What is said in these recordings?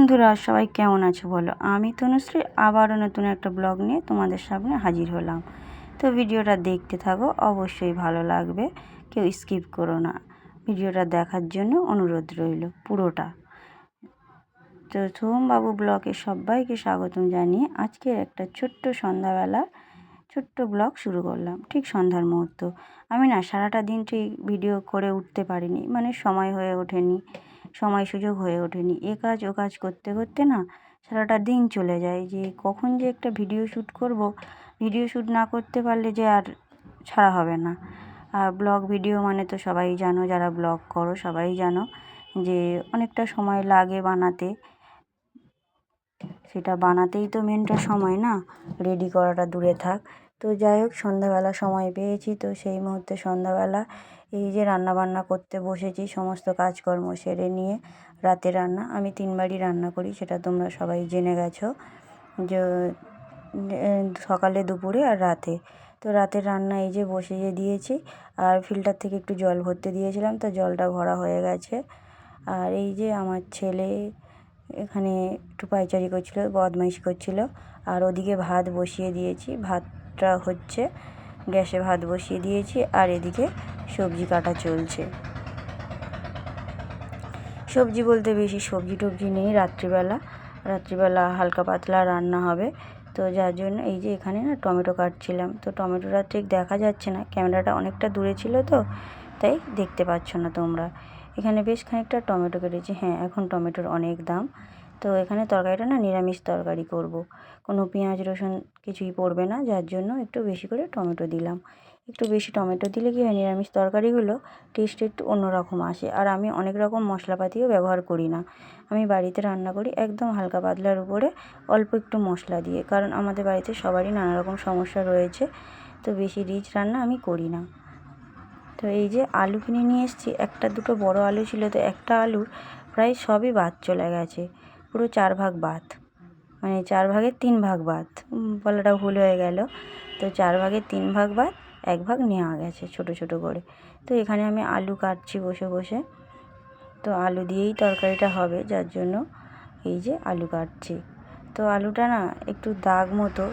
বন্ধুরা, সবাই কেমন আছো বলো? আমি তনুশ্রী, আবারও নতুন একটা ব্লগ নিয়ে তোমাদের সামনে হাজির হলাম। তো ভিডিওটা দেখতে থাকো, অবশ্যই ভালো লাগবে, কেউ স্কিপ করো না। ভিডিওটা দেখার জন্য অনুরোধ রইল পুরোটা। তো সোমবাবু ব্লগে সবাইকে স্বাগতম জানিয়ে আজকের একটা ছোট্ট সন্ধ্যাবেলা ছোট্ট ব্লগ শুরু করলাম। ঠিক সন্ধ্যার মুহূর্ত। আমি না, সারাটা দিন ঠিক ভিডিও করে উঠতে পারিনি মানে সময় হয়ে ওঠেনি। সময় সুযোগ হয়ে ওঠেনি। এ কাজ ও কাজ করতে করতে না সারাটা দিন চলে যায় যে কখন যে একটা ভিডিও শ্যুট করব ভিডিও শ্যুট না করতে পারলে যে আর ছাড়া হবে না। আর ব্লগ ভিডিও মানে তো সবাই জানো, যারা ব্লগ করো সবাই জানো যে অনেকটা সময় লাগে বানাতে। সেটা বানাতেই তো মেনটা সময় না রেডি করাটা দূরে থাক। তো যাই হোক, সন্ধ্যাবেলা সময় পেয়েছি তো সেই মুহূর্তে সন্ধ্যাবেলা এই যে রান্না বান্না করতে বসেছি, সমস্ত কাজকর্ম সেরে নিয়ে রাতে রান্না, আমি তিনবারই রান্না করি, সেটা তোমরা সবাই জেনে গেছো। যে, সকালে, দুপুরে আর রাতে। তো রাতের রান্না এই যে বসিয়ে দিয়েছি, আর ফিল্টার থেকে একটু জল ভরতে দিয়েছিলাম, তো জলটা ভরা হয়ে গেছে। আর এই যে আমার ছেলে এখানে একটু পাইচারি করছিল, বদমাইশি করছিল, আর ওদিকে ভাত বসিয়ে দিয়েছি, ভাতটা হচ্ছে গ্যাসে ভাত বসিয়ে দিয়েছি আর এদিকে সবজি কাটা চলছে। সবজি বলতে বেশি সবজি টবজি নেই রাত্রিবেলা। রাত্রিবেলা হালকা পাতলা রান্না হবে। তো যার জন্য এই যে এখানে না টমেটো কাটছিলাম। তো টমেটোটা ঠিক দেখা যাচ্ছে না। ক্যামেরাটা অনেকটা দূরে ছিল তো, তাই দেখতে পাচ্ছ না তোমরা। এখানে বেশ খানিকটা টমেটো কেটেছি। হ্যাঁ এখন টমেটোর অনেক দাম। তো এখানে তরকারিটা না নিরামিষ তরকারি করব। কোনো পেঁয়াজ, রসুন কিছুই পড়বে না, যার জন্য একটু বেশি করে টমেটো দিলাম। একটু বেশি টমেটো দিলে কি হয়, নিরামিষ তরকারিগুলো টেস্ট একটু অন্যরকম আসে। আর আমি অনেক রকম মশলাপাতিও ব্যবহার করি না। আমি বাড়িতে রান্না করি একদম হালকা পাতলার উপরে অল্প একটু মশলা দিয়ে, কারণ আমাদের বাড়িতে সবারই নানা রকম সমস্যা রয়েছে, তো বেশি রিচ রান্না আমি করি না। তো এই যে আলু কিনে নিয়ে এসেছি, একটা দুটো বড় আলু ছিল, তো একটা আলুর প্রায় সবই বাদ চলে গেছে। পুরো চার ভাগ বাদ। মানে চার ভাগের তিন ভাগ বাদ। বলাটা ভুল হয়ে গেল। তো চার ভাগের তিন ভাগ বাদ, এক ভাগ নেওয়া গেছে ছোট ছোট করে। তো এখানে আমি আলু কাটছি বসে বসে। তো আলু দিয়েই তরকারিটা হবে, যার জন্য এই যে আলু কাটছি। তো আলুটা না একটু দাগ মতো,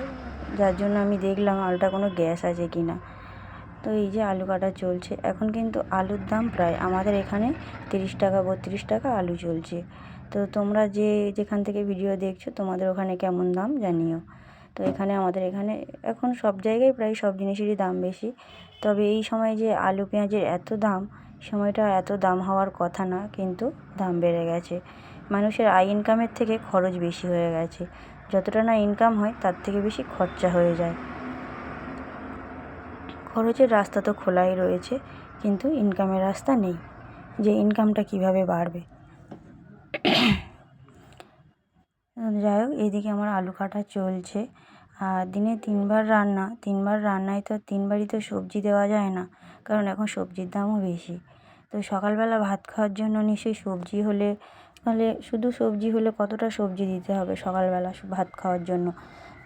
যার জন্য আমি দেখলাম আলুটা কোনো গ্যাস আছে কি না। তো এই যে আলু কাটা চলছে। এখন কিন্তু আলুর দাম প্রায় আমাদের এখানে তিরিশ টাকা, বত্রিশ টাকা আলু চলছে। তো তোমরা যে যেখান থেকে ভিডিও দেখছ, তোমাদের ওখানে কেমন দাম জানিও। তো এখানে আমাদের এখানে, এখন সব জায়গায় প্রায় সব জিনিসেরই দাম বেশি। তবে এই সময় যে আলু পেঁয়াজের এত দাম, সময়টা এত দাম হওয়ার কথা না, কিন্তু দাম বেড়ে গেছে। মানুষের আয় ইনকামের থেকে খরচ বেশি হয়ে গেছে। যতটা না ইনকাম হয়, তার থেকে বেশি খরচা হয়ে যায়। খরচের রাস্তা তো খোলাই রয়েছে, কিন্তু ইনকামের রাস্তা নেই। যে ইনকামটা কীভাবে বাড়বে? যাই হোক এদিকে আমার আলু কাটা চলছে। আর দিনে তিনবার রান্না, তিনবার রান্নায় তো তিনবারই তো সবজি দেওয়া যায় না, কারণ এখন সবজির দামও বেশি। তো সকালবেলা ভাত খাওয়ার জন্য নিশ্চয়ই সবজি হলে তাহলে শুধু সবজি হলে কতটা সবজি দিতে হবে সকালবেলা ভাত খাওয়ার জন্য?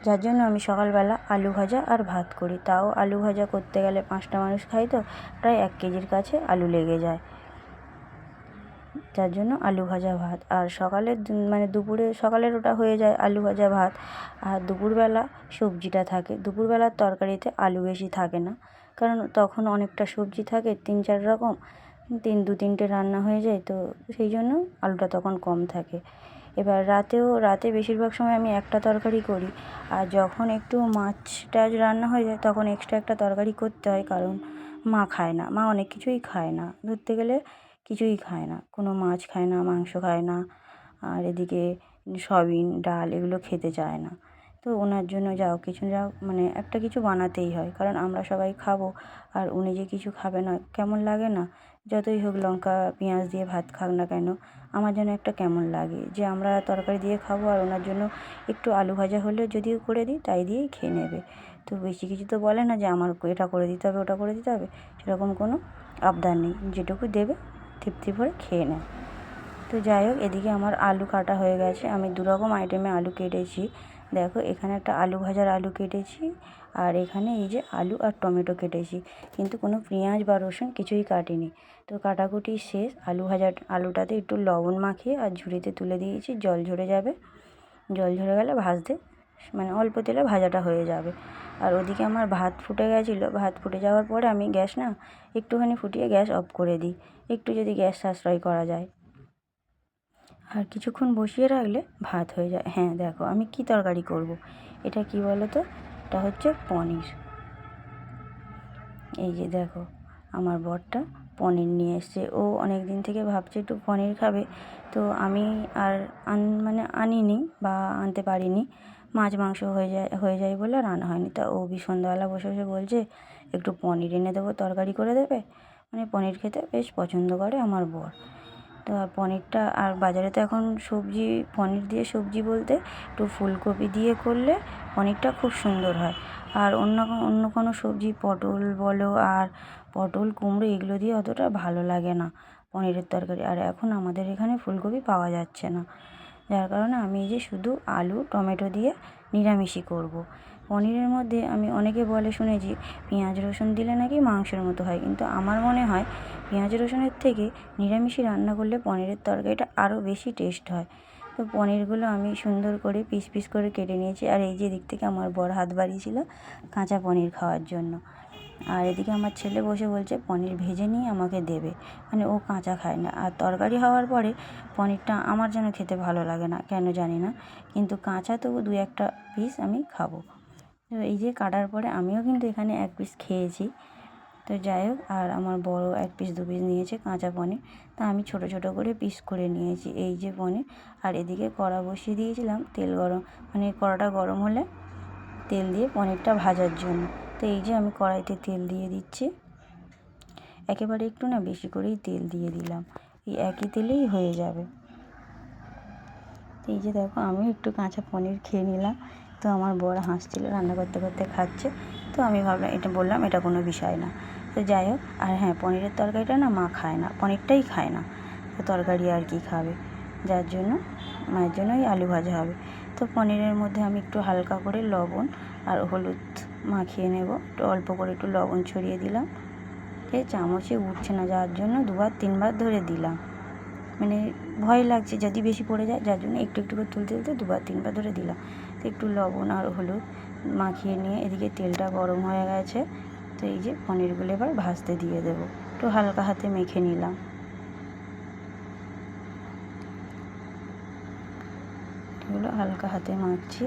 যার জন্য আমি সকালবেলা আলু ভাজা আর ভাত করি। তাও আলু ভাজা করতে গেলে পাঁচটা মানুষ খাই তো, প্রায় এক কেজির কাছে আলু লেগে যায়। যার জন্য আলু ভাজা ভাত। আর সকালের মানে দুপুরে, সকালের ওটা হয়ে যায় আলু ভাজা ভাত। আর দুপুরবেলা সবজিটা থাকে। দুপুরবেলার তরকারিতে আলু বেশি থাকে না। কারণ তখন অনেকটা সবজি থাকে, তিন চার রকম, তিন, দু তিনটে রান্না হয়ে যায়। তো সেই জন্য আলুটা তখন কম থাকে। এবার রাতেও, রাতে বেশিরভাগ সময় আমি একটা তরকারি করি। আর যখন একটু মাছ টাছ রান্না হয়ে যায়, তখন এক্সট্রা একটা তরকারি করতে হয়। কারণ মা খায় না। মা অনেক কিছুই খায় না। ধরতে গেলে কিছুই খায় না। কোনো মাছ খায় না, মাংস খায় না, আর এদিকে সয়াবিন, ডাল এগুলো খেতে চায় না। তো ওনার জন্য যাও, কিছু যাও মানে একটা কিছু বানাতেই হয়। কারণ আমরা সবাই খাব, আর উনি যে কিছু খাবে না, কেমন লাগে না? যতই হোক লঙ্কা, পেঁয়াজ দিয়ে ভাত খাক না কেন, আমার যেন একটা কেমন লাগে। যে আমরা তরকারি দিয়ে খাব, আর ওনার জন্য একটু আলু ভাজা হলে যদিও করে দিই, তাই দিয়েই খেয়ে নেবে। তো বেশি কিছু তো বলে না যে, আমার এটা করে দিতে হবে, ওটা করে দিতে হবে। সেরকম কোনো আবদার নেই। যেটুকু দেবে তৃপ্তি ভরে খেয়ে নেয়। তো যাই হোক, এদিকে আমার আলু কাটা হয়ে গেছে। আমি দু রকম আইটেমে আলু কেটেছি। দেখো, এখানে একটা আলু ভাজার আলু কেটেছি আর এখানে এই যে আলু আর টমেটো কেটেছি। কিন্তু কোনো পেঁয়াজ বা রসুন কিছুই কাটিনি। তো কাটাকুটি শেষ। আলু ভাজার আলুটাতে একটু লবণ মাখিয়ে আর ঝুড়িতে তুলে দিয়েছি। জল ঝরে যাবে। জল ঝরে গেলে ভাজতে মানে অল্প তেলে ভাজাটা হয়ে যাবে। আর ওদিকে আমার ভাত ফুটে গেছিল, ভাত ফুটে যাওয়ার পরে আমি গ্যাস না একটুখানি ফুটিয়ে গ্যাস অফ করে দিই, একটু যদি গ্যাস সাশ্রয় করা যায়। আর কিছুক্ষণ বসিয়ে রাখলে ভাত হয়ে যায়। হ্যাঁ দেখো আমি কি তরকারি করব। এটা কি বলো তো এটা হচ্ছে পনির। এই যে দেখো, আমার বরটা পনির নিয়ে এসছে। ও অনেক দিন থেকে ভাবছে একটু পনির খাবে। তো আমি আর আন মানে আনিনি বা আনতে পারিনি। মাছ, মাংস হয়ে যায় হয়ে যায় বলে আর আনা হয়নি। তা ও বি সন্ধ্যাবেলা বসে বসে বলছে, একটু পনির এনে দেবো, তরকারি করে দেবে? মানে পনির খেতে বেশ পছন্দ করে আমার বর। তো পনিরটা, আর বাজারে তো এখন সবজি, পনির দিয়ে সবজি বলতে একটু ফুলকপি দিয়ে করলে পনিরটা খুব সুন্দর হয়। আর অন্য অন্য কোনো সবজি, পটল বলো আর পটল, কুমড়ো, এগুলো দিয়ে অতটা ভালো লাগে না পনিরের তরকারি। আর এখন আমাদের এখানে ফুলকপি পাওয়া যাচ্ছে না। যার কারণে আমি এই যে শুধু আলু, টমেটো দিয়ে নিরামিষই করব। পনিরের মধ্যে আমি অনেকে বলে শুনেছি পেঁয়াজ, রসুন দিলে নাকি মাংসের মতো হয়, কিন্তু আমার মনে হয় পেঁয়াজ, রসুনের থেকে নিরামিষই রান্না করলে পনিরের তরকারিটা আরও বেশি টেস্ট হয় তো পনিরগুলো আমি সুন্দর করে পিস পিস করে কেটে নিয়েছি, আর এই যে দিক থেকে আমার বড় হাত বাড়িয়েছিল কাঁচা পনির খাওয়ার জন্য আর এদিকে আমার ছেলে বসে বলছে, পনির ভেজে নিয়ে আমাকে দেবে। মানে ও কাঁচা খায় না। আর তরকারি হওয়ার পরে পনিরটা আমার যেন খেতে ভালো লাগে না, কেন জানি না। কিন্তু কাঁচা তবু দু একটা পিস আমি খাব। তো এই যে কাটার পরে আমিও কিন্তু এখানে এক পিস খেয়েছি। তো যাই হোক, আর আমার বড় এক পিস দু পিস নিয়েছে কাঁচা পনির। তা আমি ছোট ছোট করে পিস করে নিয়েছি এই যে পনির। আর এদিকে কড়া বসিয়ে দিয়েছিলাম তেল গরম মানে কড়াটা গরম হলে তেল দিয়ে পনিরটা ভাজার জন্য। তো এই যে আমি কড়াইতে তেল দিয়ে দিচ্ছি। একেবারে একটু না বেশি করেই তেল দিয়ে দিলাম। এই একই তেলেই হয়ে যাবে। এই যে দেখো আমি একটু কাঁচা পনির খেয়ে নিলাম। তো আমার বড় হাসছিল, রান্না করতে করতে খাচ্ছে। তো আমি ভাবলাম, এটা বললাম, এটা কোনো বিষয় না। তো যাই হোক, আর হ্যাঁ পনিরের তরকারিটা না মা খায় না, পনিরটাই খায় না। তো তরকারি আর কি খাবে? যার জন্য, মায়ের জন্যই আলু ভাজা হবে। তো পনিরের মধ্যে আমি একটু হালকা করে লবণ আর হলুদ মাখিয়ে নেব। একটু অল্প করে একটু লবণ ছড়িয়ে দিলাম। এ চামচে উঠছে না, যার জন্য দুবার তিনবার ধরে দিলাম। মানে ভয় লাগছে যদি বেশি পড়ে যায়, যার জন্য একটু একটু করে তুলতে তুলতে দুবার তিনবার ধরে দিলাম। তো একটু লবণ আর হলুদ মাখিয়ে নিয়ে এদিকে তেলটা গরম হয়ে গেছে। তো এই যে পনিরগুলো এবার ভাজতে দিয়ে দেবো। একটু হালকা হাতে মেখে নিলাম এগুলো হালকা হাতে মাখছি।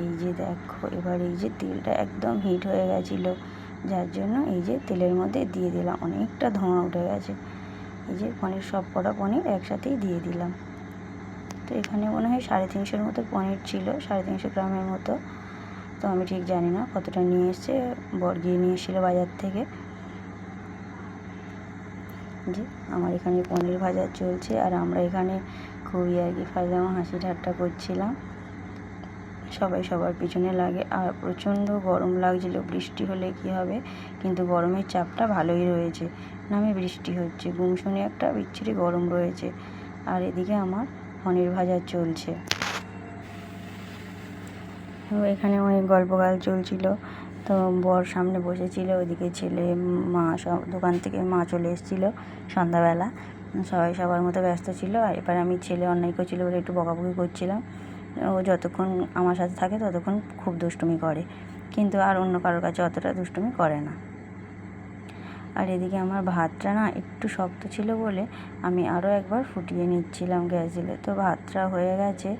এই যে দেখো, এবার এই যে তেলটা একদম হিট হয়ে গেছিল। যার জন্য এই যে তেলের মধ্যে দিয়ে দিলাম, অনেকটা ধোঁয়া উঠে গেছে। এই যে পনির, সব কটা পনির একসাথেই দিয়ে দিলাম। তো এখানে মনে হয় সাড়ে তিনশোর মতো পনির ছিল, সাড়ে তিনশো গ্রামের মতো। তো আমি ঠিক জানি না কতটা নিয়ে এসছে, বর গিয়ে নিয়ে এসেছিল বাজার থেকে। যে আমার এখানে পনির ভাজা চলছে আর আমরা এখানে খুবই আর কি ফাজলামো হাসি ঠাট্টা করছিলাম। সবাই সবার পিছনে লাগে আর প্রচণ্ড গরম লাগছিল, বৃষ্টি হলে কি হবে? কিন্তু গরমের চাপটা ভালোই রয়েছে। নামে বৃষ্টি হচ্ছে গুমসুনি একটা বিচ্ছিরি গরম রয়েছে। আর এদিকে আমার পনির ভাজা চলছে। এখানে অনেক গল্পগাল চলছিল। তো বর সামনে বসেছিল, ওদিকে ছেলে, মা সব দোকান থেকে মা চলে এসেছিল সন্ধ্যাবেলা। সবাই সবার মতো ব্যস্ত ছিল। আর এবার আমি ছেলে অন্যায় করছিল বলে একটু বকাবকি করছিলাম। ও যতক্ষণ আমার সাথে থাকে ততক্ষণ খুব দুষ্টুমি করে। কিন্তু আর অন্য কারোর কাছে অতটা দুষ্টুমি করে না। আর এদিকে আমার ভাতটা না একটু শক্ত ছিল বলে আমি আরও একবার ফুটিয়ে নিচ্ছিলাম গ্যাস দিলে তো ভাতটা হয়ে গেছে।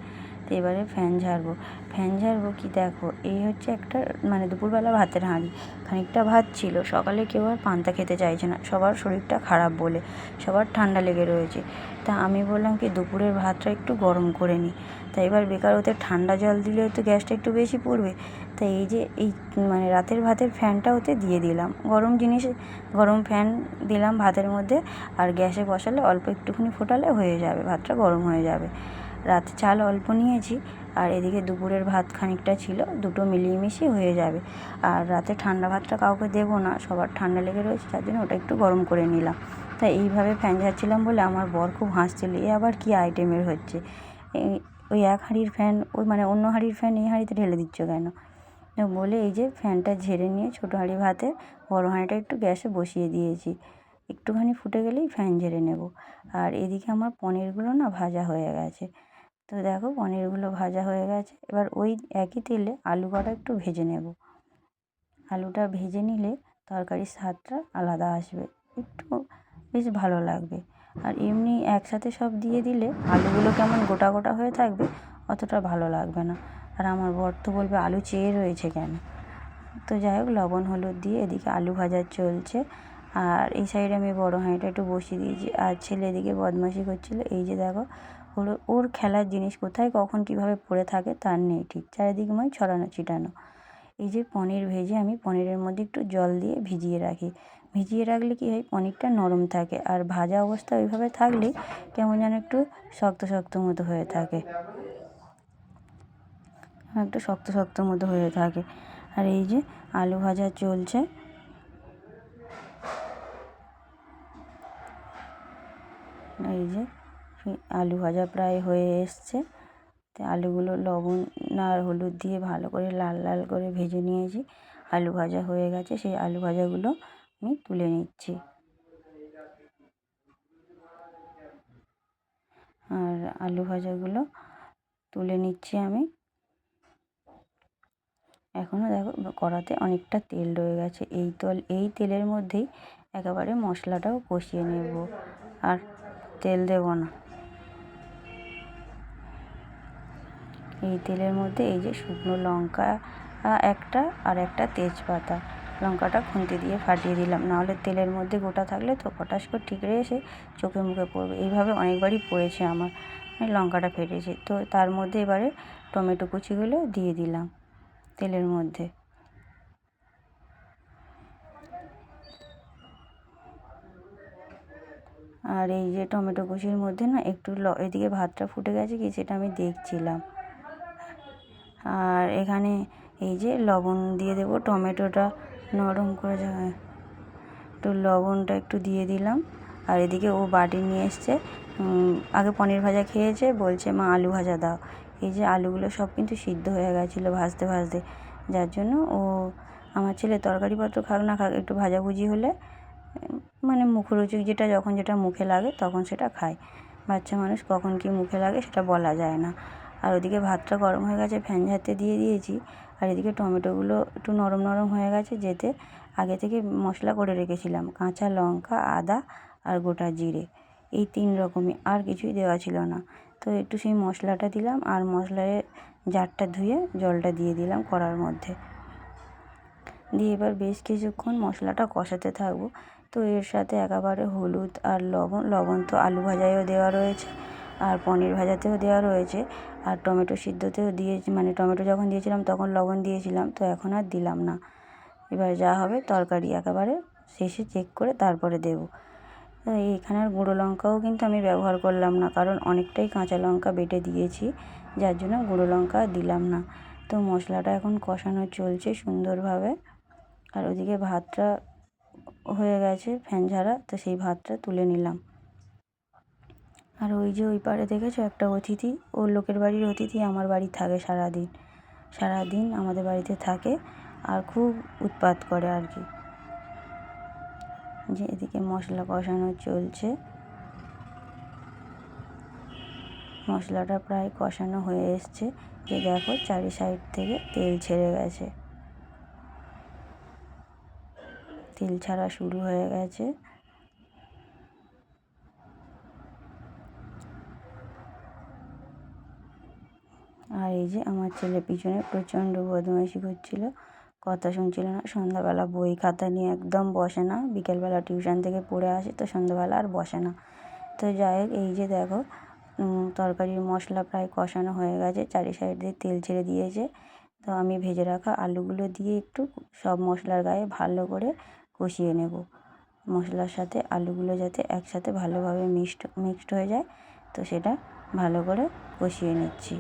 এবারে ফ্যান ঝাড়বো। ফ্যান ঝাড়বো কি দেখো, এই হচ্ছে একটা মানে দুপুরবেলা ভাতের হাঁড়ি। খানিকটা ভাত ছিল, সকালে কেউ আর পান্তা খেতে চাইছে না। সবার শরীরটা খারাপ বলে, সবার ঠান্ডা লেগে রয়েছে। তা আমি বললাম কি, দুপুরের ভাতটা একটু গরম করে নিই। তা এবার বেকার ওতে ঠান্ডা জল দিলে তো গ্যাসটা একটু বেশি পড়বে। তাই এই যে, এই মানে রাতের ভাতের ফ্যানটা ওতে দিয়ে দিলাম। গরম জিনিস, গরম ফ্যান দিলাম ভাতের মধ্যে, আর গ্যাসে বসালে অল্প একটুখানি ফোটালে হয়ে যাবে, ভাতটা গরম হয়ে যাবে। রাতে চাল অল্প নিয়েছি আর এদিকে দুপুরের ভাত খানিকটা ছিল, দুটো মিলিয়ে মিশিয়ে হয়ে যাবে। আর রাতে ঠান্ডা ভাতটা কাউকে দেবো না, সবার ঠান্ডা লেগে রয়েছে, তার জন্য ওটা একটু গরম করে নিলাম। তাই এইভাবে ফ্যান ঝাড়ছিলাম বলে আমার বর খুব হাসছিল এ আবার কী আইটেমের হচ্ছে? ওই এক হাঁড়ির ফ্যান, ওই মানে অন্য হাঁড়ির ফ্যান এই হাঁড়িতে ঢেলে দিচ্ছ কেন? তো বলে এই যে ফ্যানটা ঝেড়ে নিয়ে ছোটো হাঁড়ি ভাতে বড় হাঁড়িটা একটু গ্যাসে বসিয়ে দিয়েছি। একটুখানি ফুটে গেলেই ফ্যান ঝেড়ে নেব। আর এদিকে আমার পনিরগুলো না ভাজা হয়ে গেছে। তো দেখো পনিরগুলো ভাজা হয়ে গেছে। এবার ওই একই তেলে আলু কটা একটু ভেজে নেব। আলুটা ভেজে নিলে তরকারির স্বাদটা আলাদা আসবে। একটু বেশ ভালো লাগবে। আর এমনি একসাথে সব দিয়ে দিলে আলুগুলো কেমন গোটা গোটা হয়ে থাকবে অতটা ভালো লাগবে না। আর আমার বর তো বলবে, আলু চেয়ে রয়েছে কেন? তো যাই হোক, লবণ, হলুদ দিয়ে এদিকে আলু ভাজা চলছে। আর এই সাইডে আমি বড় হাঁড়িটা একটু বসিয়ে দিয়েছি। আর ছেলে এদিকে বদমাশি করছিল। এই যে দেখো ওর ওর খেলার জিনিস কোথায়, কখন কীভাবে পড়ে থাকে তার নেই ঠিক। চারিদিকময় ছড়ানো ছিটানো। এই যে পনির ভেজে আমি পনিরের মধ্যে একটু জল দিয়ে ভিজিয়ে রাখি। ভিজিয়ে রাখলে কী হয়, পনিরটা নরম থাকে আর ভাজা অবস্থা ওইভাবে থাকলে কেমন যেন একটু শক্ত শক্ত মতো হয়ে থাকে। একটু শক্ত শক্ত মতো হয়ে থাকে। আর এই যে আলু ভাজা চলছে। এই যে আলু ভাজা প্রায় হয়ে এসছে। তো আলুগুলো লবণ আর হলুদ দিয়ে ভালো করে লাল লাল করে ভেজে নিয়েছি। আলু ভাজা হয়ে গেছে, সেই আলু ভাজাগুলো আমি তুলে নিচ্ছি। আর আলু ভাজাগুলো তুলে নিচ্ছি আমি। এখনও দেখো কড়াতে অনেকটা তেল রয়ে গেছে। এই তল, এই তেলের মধ্যেই একেবারে মশলাটাও কষিয়ে নেব। আর তেল দেব না। এই তেলের মধ্যে এই যে শুকনো লঙ্কা একটা আর একটা তেজপাতা। লঙ্কাটা খুন্তি দিয়ে ফাটিয়ে দিলাম। নাহলে তেলের মধ্যে গোটা থাকলে তো পটাশ করে ঠিকরে এসে চোখে মুখে পড়বে। এইভাবে অনেকবারই পড়েছে আমার। লঙ্কাটা ফেটেছে। তো তার মধ্যে এবারে টমেটো কুচিগুলো দিয়ে দিলাম তেলের মধ্যে। আর এই যে টমেটো কুচির মধ্যে না একটু এদিকে ভাতটা ফুটে গেছে কি সেটা আমি দেখছিলাম। আর এখানে এই যে লবণ দিয়ে দেবো, টমেটোটা নরম করে যাবে একটু লবণটা একটু দিয়ে দিলাম। আর এদিকে ও বাটি নিয়ে এসছে আগে পনির ভাজা খেয়েছে, বলছে, মা, আলু ভাজা দাও। এই যে আলুগুলো সব কিন্তু সিদ্ধ হয়ে গেছিল ভাজতে ভাজতে। যার জন্য ও, আমার ছেলে তরকারিপত্র খাক না খাক, একটু ভাজাভুজি হলে মানে মুখরোচক যেটা, যখন যেটা মুখে লাগে, তখন সেটা খায়। বাচ্চা মানুষ কখন কী মুখে লাগে, সেটা বলা যায় না। আর ওদিকে ভাতটা গরম হয়ে গেছে, ফ্যান ঝাড়তে দিয়ে দিয়েছি। আর এদিকে টমেটোগুলো একটু নরম নরম হয়ে গেছে, যেতে আগে থেকে মশলা করে রেখেছিলাম, কাঁচা লঙ্কা, আদা আর গোটা জিরে। এই তিন রকমই, আর কিছুই দেওয়া ছিল না। তো একটু সেই মশলাটা দিলাম আর মশলায় জারটা ধুয়ে জলটা দিয়ে দিলাম কড়ার মধ্যে। দিয়ে এবার বেশ কিছুক্ষণ মশলাটা কষাতে থাকব। তো এর সাথে একেবারে হলুদ আর লবণ লবণ তো আলু ভাজায়ও দেওয়া রয়েছে। আর পনির ভাজাতেও দেওয়া রয়েছে। আর টমেটো সিদ্ধতেও দিয়ে মানে টমেটো যখন দিয়েছিলাম তখন লবণ দিয়েছিলাম, তো এখন আর দিলাম না। এবার যা হবে তরকারি একেবারে শেষে চেক করে তারপরে দেবো। তো এখানে আর গুঁড়ো লঙ্কাও কিন্তু আমি ব্যবহার করলাম না, কারণ অনেকটাই কাঁচা লঙ্কা বেটে দিয়েছি, যার জন্য গুঁড়ো লঙ্কা দিলাম না। তো মশলাটা এখন কষানো চলছে সুন্দরভাবে। আর ওদিকে ভাতটা হয়ে গেছে ফ্যান ঝাড়া, তো সেই ভাতটা তুলে নিলাম। আর ওই যে ওই পারে দেখেছ একটা অতিথি? ওর লোকের বাড়ির অতিথি আমার বাড়ি থাকে সারাদিন। সারাদিন আমাদের বাড়িতে থাকে আর খুব উৎপাত করে আর কি। যে এদিকে মশলা কষানো চলছে। মশলাটা প্রায় কষানো হয়ে এসছে। যে দেখো চারি সাইড থেকে তেল ছেড়ে গেছে। তেল ছাড়া শুরু হয়ে গেছে। আর এই যে আমার ছেলে পিছনে প্রচণ্ড বদমাইশি করছিল, কথা শুনছিল না, সন্ধ্যাবেলা বই খাতা নিয়ে একদম বসে না, বিকেলবেলা টিউশন থেকে পড়ে আসে তো সন্ধ্যাবেলা আর বসে না। তো যাই হোক, এই যে দেখো তরকারির মশলা প্রায় কষানো হয়ে গেছে, চারি সাইড দিয়ে তেল ছেড়ে দিয়েছে। তো আমি ভেজে রাখা আলুগুলো দিয়ে একটু সব মশলার গায়ে ভালো করে কষিয়ে নেব। মশলার সাথে আলুগুলো যাতে একসাথে ভালোভাবে মিক্সড মিক্সড হয়ে যায়, তো সেটা ভালো করে কষিয়ে নিচ্ছি।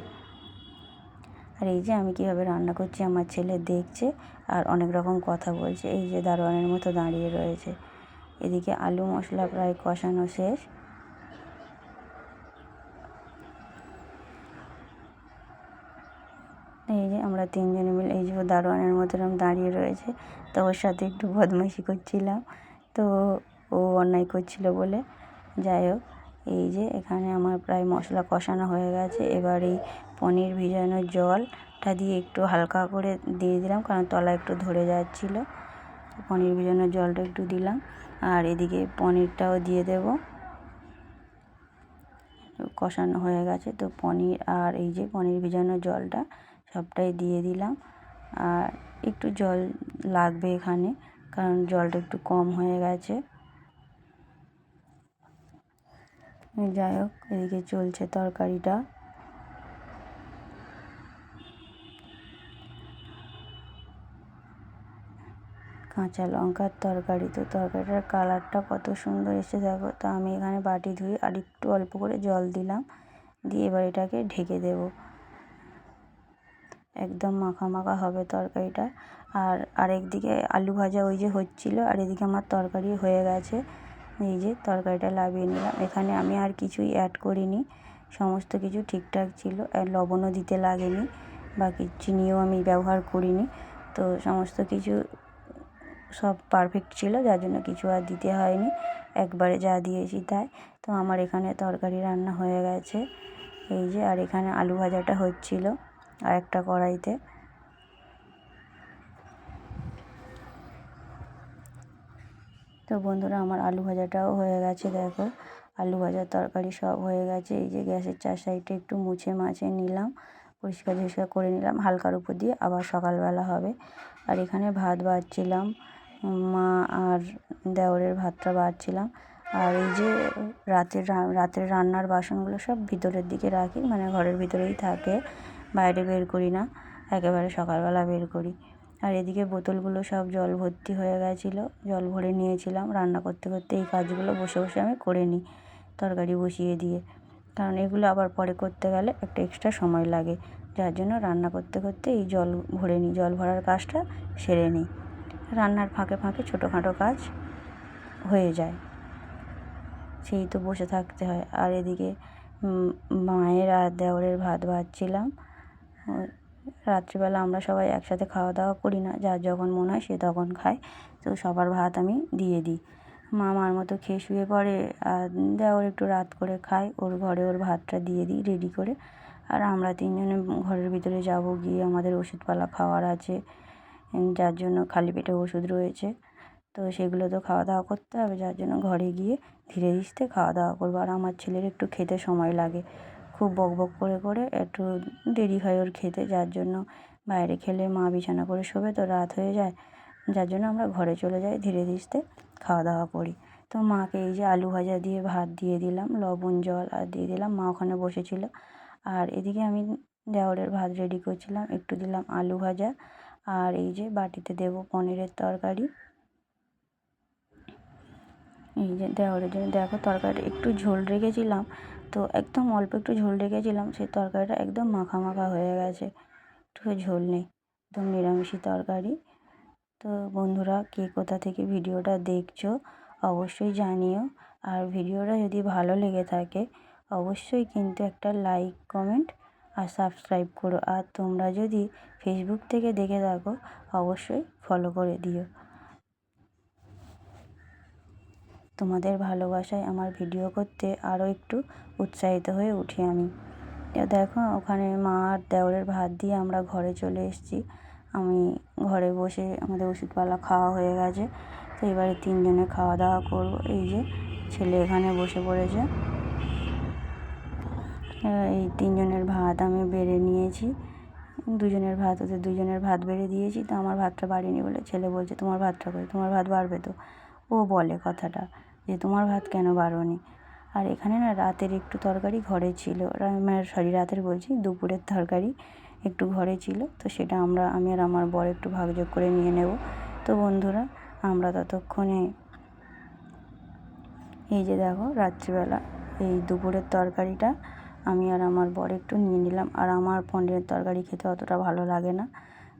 আর এই যে আমি কীভাবে রান্না করছি, আমার ছেলে দেখছে আর অনেক রকম কথা বলছে। এই যে দারোয়ানের মতো দাঁড়িয়ে রয়েছে। এদিকে আলু মশলা প্রায় কষানো শেষ। এই যে আমরা তিনজনে মিলে, এই যে দারোয়ানের মতো এরকম দাঁড়িয়ে রয়েছে। তো ওর সাথে একটু বদমাইশি করছিলাম। তো ও অন্যায় করছিল বলে। যাই হোক, এই যে এখানে আমার প্রায় মশলা কষানো হয়ে গেছে। এবার এই পনির ভিজানোর জলটা দিয়ে একটু হালকা করে দিয়ে দিলাম, কারণ তলা একটু ধরে যাচ্ছিল। পনির ভিজানোর জলটা একটু দিলাম, আর এদিকে পনিরটাও দিয়ে দেব। কষানো হয়ে গেছে, তো পনির আর এই যে পনির ভিজানোর জলটা সবটাই দিয়ে দিলাম। আর একটু জল লাগবে এখানে, কারণ জলটা একটু কম হয়ে গেছে। যাই হোক, এদিকে চলছে তরকারিটা। কাঁচা লঙ্কার তরকারি। তো তরকারিটার কালারটা কত সুন্দর এসে দেখো। তো আমি এখানে বাটি ধুয়ে আর একটু অল্প করে জল দিলাম। দিয়ে এবার এটাকে ঢেকে দেব। একদম মাখা মাখা হবে তরকারিটা। আর আরেকদিকে আলু ভাজা ওই যে হচ্ছিল, আর এদিকে আমার তরকারি হয়ে গেছে। এই যে তরকারিটা লাভিয়ে নিলাম। এখানে আমি আর কিছুই অ্যাড করিনি। সমস্ত কিছু ঠিকঠাক ছিল। আর লবণও দিতে লাগেনি। বাকি চিনিও আমি ব্যবহার করিনি। তো সমস্ত কিছু সব পারফেক্ট ছিল, যার জন্য কিছু আর দিতে হয়নি। একবারে যা দিয়েছি তাই। তো আমার এখানে তরকারি রান্না হয়ে গেছে। এই যে, আর এখানে আলু ভাজাটা হচ্ছিল আর একটা কড়াইতে। তো বন্ধুরা, আমার আলু ভাজাটাও হয়ে গেছে, দেখো। আলু ভাজার তরকারি সব হয়ে গেছে। এই যে, গ্যাসের চার সাইডটা একটু মুছে মাছে নিলাম। পরিষ্কার ঝরিষ্কার করে নিলাম। হালকার উপর দিয়ে আবার সকালবেলা হবে। আর এখানে ভাত বাড়ছিলাম মা আর দেওরের ভাতটা বাড়ছিলাম। আর এই যে রাতের রাতের রান্নার বাসনগুলো সব ভিতরের দিকে রাখি মানে ঘরের ভিতরেই থাকে, বাইরে বের করি না, একেবারে সকালবেলা বের করি। আর এদিকে বোতলগুলো সব জল ভর্তি হয়ে গেছিল, জল ভরে নিয়েছিলাম, রান্না করতে করতে এই কাজগুলো বসে বসে আমি করে নিই, তরকারি বসিয়ে দিয়ে। কারণ এগুলো আবার পরে করতে গেলে একটা এক্সট্রা সময় লাগে, যার জন্য রান্না করতে করতে এই জল ভরে নিই, জল ভরার কাজটা সেরে নিই। রান্নার ফাঁকে ফাঁকে ছোটোখাটো কাজ হয়ে যায়। সেই তো বসে থাকতে হয়। আর এদিকে মায়ের আর দেওরের ভাত ভাজছিলাম। রাত্রিবেলা আমরা সবাই একসাথে খাওয়া দাওয়া করি না। যার যখন মনে হয় সে তখন খায়। তো সবার ভাত আমি দিয়ে দিই। মা মার মতো খেয়ে শুয়ে পড়ে। আর দেওর একটু রাত করে খায়। ওর ঘরে ওর ভাতটা দিয়ে দিই রেডি করে। আর আমরা তিনজনে ঘরের ভিতরে যাব গিয়ে আমাদের ওষুধপালা খাওয়ার আছে। যার জন্য খালি পেটে ওষুধ রয়েছে। তো সেগুলো তো খাওয়া দাওয়া করতে হবে, যার জন্য ঘরে গিয়ে ধীরে ধীরে খাওয়া দাওয়া করব। আর আমার ছেলের একটু খেতে সময় লাগে। খুব বক বক করে করে একটু দেরি হয় ওর খেতে, যার জন্য বাইরে খেলে মা বিছানা করে শোবে তো রাত হয়ে যায়। যার জন্য আমরা ঘরে চলে যাই, ধীরে ধীরে খাওয়া দাওয়া করি। তো মাকে এই যে আলু ভাজা দিয়ে ভাত দিয়ে দিলাম, লবণ, জল আর দিয়ে দিলাম, মা ওখানে বসেছিল। আর এদিকে আমি দেওরের ভাত রেডি করছিলাম, একটু দিলাম আলু ভাজা। আর এই যে বাটিতে দেব পনিরের তরকারি। এই যে দেওয়ারের জন্য দেখো তরকারিটা একটু ঝোল রেখেছিলাম, তো একদম অল্প একটু ঝোল রেখেছিলাম, সেই তরকারিটা একদম মাখা মাখা হয়ে গেছে, একটু ঝোল নেই, একদম নিরামিষি তরকারি। তো বন্ধুরা, কে কোথা থেকে ভিডিওটা দেখছ অবশ্যই জানিও, আর ভিডিওটা যদি ভালো লেগে থাকে, অবশ্যই কিন্তু একটা লাইক, কমেন্ট আর সাবস্ক্রাইব করো। আর তোমরা যদি ফেসবুক থেকে দেখে থাকো, অবশ্যই ফলো করে দিও। তোমাদের ভালোবাসায় আমার ভিডিও করতে আরও একটু উৎসাহিত হয়ে উঠি আমি। দেখো, ওখানে মা আর দেওরের ভাত দিয়ে আমরা ঘরে চলে এসেছি। আমি ঘরে বসে আমাদের ওষুধপালা খাওয়া হয়ে গেছে। তো এবারে তিনজনে খাওয়া দাওয়া করব। এই যে ছেলে এখানে বসে পড়েছে। এই তিনজনের ভাত আমি বেড়ে নিয়েছি। দুজনের ভাত ওদের দুজনের ভাত বেড়ে দিয়েছি। তো আমার ভাতটা বাড়িনি বলে ছেলে বলছে, তোমার ভাতটা করে তোমার ভাত বাড়বে তো? ও বলে কথাটা যে, তোমার ভাত কেন বাড়োনি? আর এখানে না রাতের একটু তরকারি ঘরে ছিল। মানে সরি, রাতের বলছি, দুপুরের তরকারি একটু ঘরে ছিল। তো সেটা আমরা, আমি আর আমার বর একটু ভাগযোগ করে নিয়ে নেব। তো বন্ধুরা, আমরা ততক্ষণে এই যে দেখো, রাত্রিবেলা এই দুপুরের তরকারিটা আমি আর আমার বর একটু নিয়ে নিলাম। আর আমার পনিরের তরকারি খেতে অতটা ভালো লাগে না,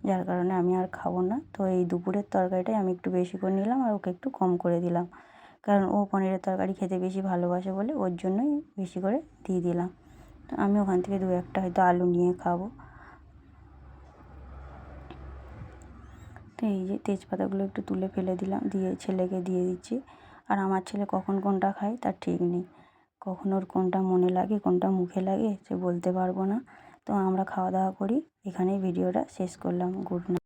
যার কারণে আমি আর খাব না। তো এই দুপুরের তরকারিটাই আমি একটু বেশি করে নিলাম আর ওকে একটু কম করে দিলাম। কারণ ও পনিরের তরকারি খেতে বেশি ভালোবাসে বলে ওর জন্যই বেশি করে দিয়ে দিলাম। তো আমি ওখান থেকে দু একটা হয়তো আলু নিয়ে খাব। তো এই যে তেজপাতাগুলো একটু তুলে ফেলে দিলাম, দিয়ে ছেলেকে দিয়ে দিচ্ছি। আর আমার ছেলে কখন কোনটা খায় তার ঠিক নেই। কখন ওর কোনটা মনে লাগে, কোনটা মুখে লাগে, সে বলতে পারব না। তো আমরা খাওয়া দাওয়া করি। এখানেই ভিডিওটা শেষ করলাম। Good night.